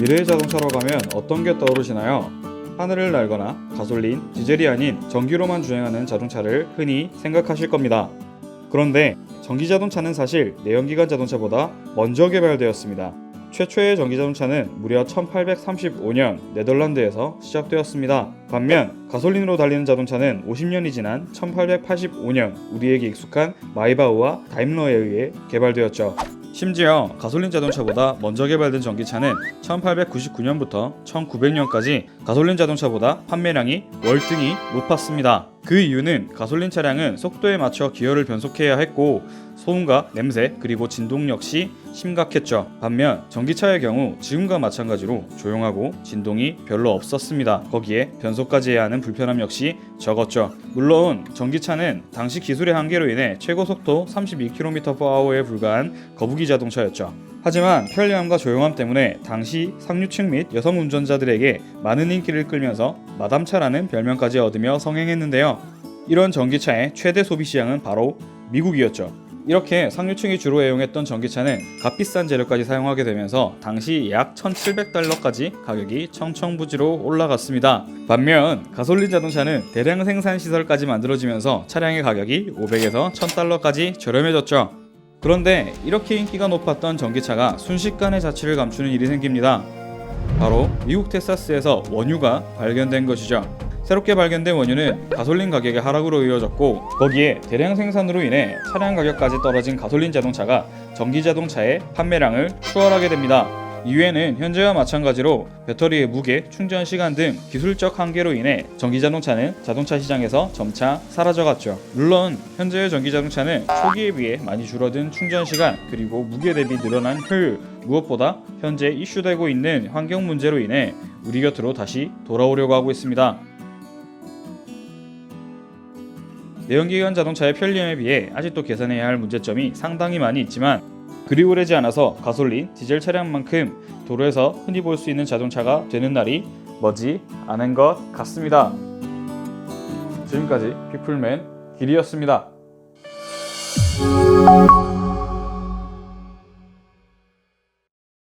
미래의 자동차로 가면 어떤 게 떠오르시나요? 하늘을 날거나 가솔린, 디젤이 아닌 전기로만 주행하는 자동차를 흔히 생각하실 겁니다. 그런데 전기 자동차는 사실 내연기관 자동차보다 먼저 개발되었습니다. 최초의 전기 자동차는 무려 1835년 네덜란드에서 시작되었습니다. 반면 가솔린으로 달리는 자동차는 50년이 지난 1885년 우리에게 익숙한 마이바흐와 다임러에 의해 개발되었죠. 심지어 가솔린 자동차보다 먼저 개발된 전기차는 1899년부터 1900년까지 가솔린 자동차보다 판매량이 월등히 높았습니다. 그 이유는 가솔린 차량은 속도에 맞춰 기어를 변속해야 했고 소음과 냄새 그리고 진동 역시 심각했죠. 반면 전기차의 경우 지금과 마찬가지로 조용하고 진동이 별로 없었습니다. 거기에 변속까지 해야 하는 불편함 역시 적었죠. 물론 전기차는 당시 기술의 한계로 인해 최고 속도 32km/h에 불과한 거북이 자동차였죠. 하지만 편리함과 조용함 때문에 당시 상류층 및 여성 운전자들에게 많은 인기를 끌면서 마담차라는 별명까지 얻으며 성행했는데요. 이런 전기차의 최대 소비 시장은 바로 미국이었죠. 이렇게 상류층이 주로 애용했던 전기차는 값비싼 재료까지 사용하게 되면서 당시 약 1,700달러까지 가격이 청청부지로 올라갔습니다. 반면 가솔린 자동차는 대량 생산 시설까지 만들어지면서 차량의 가격이 500에서 1,000달러까지 저렴해졌죠. 그런데 이렇게 인기가 높았던 전기차가 순식간에 자취를 감추는 일이 생깁니다. 바로 미국 텍사스에서 원유가 발견된 것이죠. 새롭게 발견된 원유는 가솔린 가격의 하락으로 이어졌고 거기에 대량 생산으로 인해 차량 가격까지 떨어진 가솔린 자동차가 전기 자동차의 판매량을 추월하게 됩니다. 이후에는 현재와 마찬가지로 배터리의 무게, 충전 시간 등 기술적 한계로 인해 전기 자동차는 자동차 시장에서 점차 사라져갔죠. 물론 현재의 전기 자동차는 초기에 비해 많이 줄어든 충전 시간 그리고 무게 대비 늘어난 효율 무엇보다 현재 이슈되고 있는 환경 문제로 인해 우리 곁으로 다시 돌아오려고 하고 있습니다. 내연기관 자동차의 편리함에 비해 아직도 개선해야 할 문제점이 상당히 많이 있지만 그리 오래지 않아서 가솔린, 디젤 차량만큼 도로에서 흔히 볼 수 있는 자동차가 되는 날이 머지 않은 것 같습니다. 지금까지 피플맨 길이었습니다.